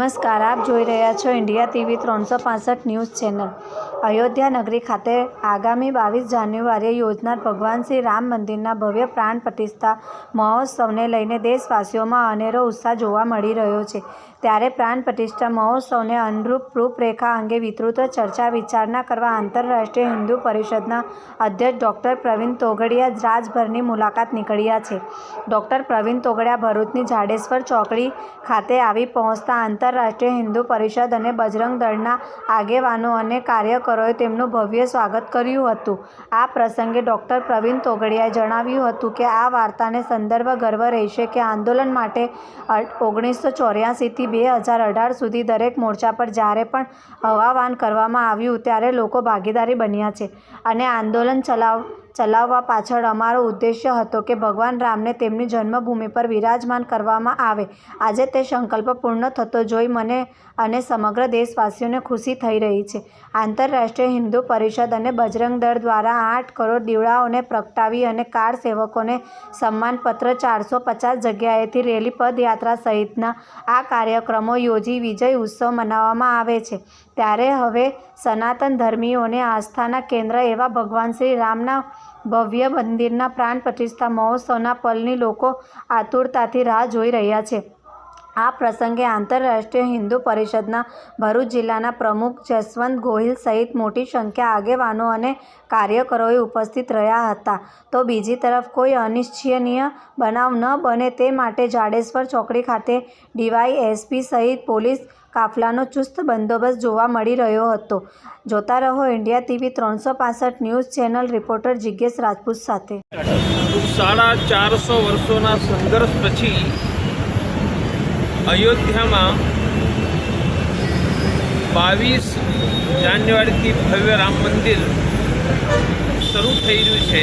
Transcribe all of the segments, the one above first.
નમસ્કાર, આપ જોઈ રહ્યા છો ઇન્ડિયા ટીવી ત્રણસો પાસઠ ન્યૂઝ ચેનલ. અયોધ્યા નગરી ખાતે આગામી બાવીસ જાન્યુઆરીએ યોજનાર ભગવાન શ્રી રામ મંદિરના ભવ્ય પ્રાણ પ્રતિષ્ઠા મહોત્સવને લઈને દેશવાસીઓમાં અનેરો ઉત્સાહ જોવા મળી રહ્યો છે. ત્યારે પ્રાણ પ્રતિષ્ઠા મહોત્સવને અનુરૂપ રૂપરેખા અંગે વિસ્તૃત ચર્ચા વિચારણા કરવા આંતરરાષ્ટ્રીય હિન્દુ પરિષદના અધ્યક્ષ ડૉક્ટર પ્રવીણ તોગડિયા રાજભરની મુલાકાત નીકળ્યા છે. ડૉક્ટર પ્રવીણ તોગડિયા ભરૂચની જાડેશ્વર ચોકડી ખાતે આવી પહોંચતા આંતરરાષ્ટ્રીય હિન્દુ પરિષદ અને બજરંગ દળના આગેવાનો અને કાર્યકરોએ તેમનું ભવ્ય સ્વાગત કર્યું હતું. આ પ્રસંગે ડૉક્ટર પ્રવીણ તોગડિયાએ જણાવ્યું હતું કે આ વાર્તાને સંદર્ભ ગર્વ રહેશે કે આંદોલન માટે ઓગણીસો ચોર્યાસીથી બે હજાર અઢાર સુધી દરેક મોરચા પર જ્યારે પણ હવાવાન કરવામાં આવ્યું, ત્યારે લોકો ભાગીદારી બન્યા છે અને આંદોલન ચલાવ ચલાવવા પાછળ અમારો ઉદ્દેશ્ય હતો કે ભગવાન રામને તેમની જન્મભૂમિ પર વિરાજમાન કરવામાં આવે. આજે તે સંકલ્પ પૂર્ણ થતો જોઈ મને અને સમગ્ર દેશવાસીઓને ખુશી થઈ રહી છે. આંતરરાષ્ટ્રીય હિન્દુ પરિષદ અને બજરંગ દળ દ્વારા આઠ કરોડ દીવડાઓને પ્રગટાવી અને કાર સેવકોને સન્માનપત્ર ચારસો પચાસ જગ્યાએથી રેલી પદયાત્રા સહિતના આ કાર્યક્રમો યોજી વિજય ઉત્સવ મનાવવામાં આવે છે. ત્યારે હવે સનાતન ધર્મીઓને આસ્થાના કેન્દ્ર એવા ભગવાન શ્રી રામના ભવ્ય મંદિરના પ્રાણ પ્રતિષ્ઠા મહોત્સવના પલની લોકો આતુરતાથી રાહ જોઈ રહ્યા છે. આ પ્રસંગે આંતરરાષ્ટ્રીય હિન્દુ પરિષદના ભરૂચ જિલ્લાના પ્રમુખ જસવંત ગોહિલ સહિત મોટી સંખ્યા આગેવાનો અને કાર્યકરોએ ઉપસ્થિત રહ્યા હતા. તો બીજી તરફ કોઈ અનિચ્છનીય બનાવ ન બને તે માટે જાડેશ્વર ચોકડી ખાતે ડીવાય એસપી સહિત પોલીસ કાફલાનો ચુસ્ત બંદોબસ્ત જોવા મળી રહ્યો હતો. જોતા રહો ઇન્ડિયા ટીવી ત્રણસો પાસઠ news channel reporter Jignesh Rajput સાથે. સાડા ચારસો વર્ષોના સંઘર્ષ પછી અયોધ્યામાં બાવીસ જાન્યુઆરીથી ભવ્ય રામ મંદિર શરૂ થઈ રહ્યું છે.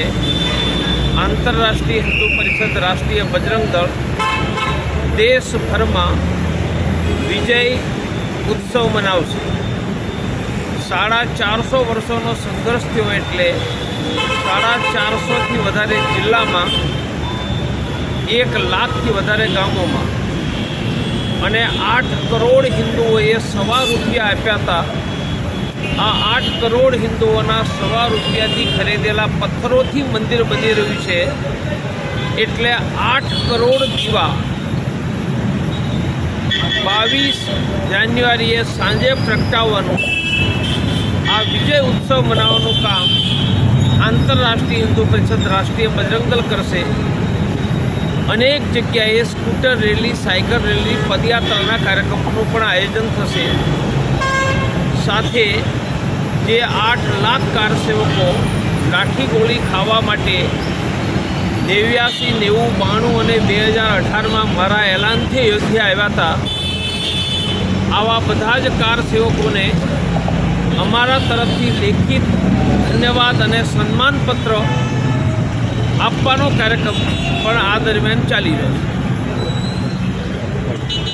આંતરરાષ્ટ્રીય હિન્દુ પરિષદ રાષ્ટ્રીય બજરંગ દળ દેશભરમાં વિજય ઉત્સવ મનાવશે. સાડા ચારસો વર્ષોનો સંઘર્ષ થયો એટલે સાડા ચારસોથી વધારે જિલ્લામાં એક લાખથી વધારે ગામોમાં અને આઠ કરોડ હિન્દુઓએ સવા રૂપિયા આપ્યા હતા. આ આઠ કરોડ હિન્દુઓના સવા રૂપિયાથી ખરીદેલા પથ્થરોથી મંદિર બની રહ્યું છે. એટલે આઠ કરોડ દીવા. બાવીસ જાન્યુઆરીએ સાંજે પ્રગટાવવાનું. આ વિજય ઉત્સવ મનાવવાનું કામ આંતરરાષ્ટ્રીય હિન્દુ પરિષદ રાષ્ટ્રીય બજરંગ કરશે. અનેક જગ્યાએ સ્કૂટર રેલી, સાયકલ રેલી, પદયાત્રાના કાર્યક્રમોનું પણ આયોજન થશે. સાથે જે આઠ લાખ કાર સેવકો લાઠી ગોળી ખાવા માટે નેવ્યાસી, નેવું, બાણું અને બે હજાર અઢારમાં મારા એલાનથી અયોધ્યા આવ્યા હતા. આવા બધા જ કાર સેવકોને અમારા તરફથી લેખિત ધન્યવાદ અને સન્માનપત્ર આપવાનો કાર્યક્રમ પણ આ દરમિયાન ચાલી રહ્યો છે.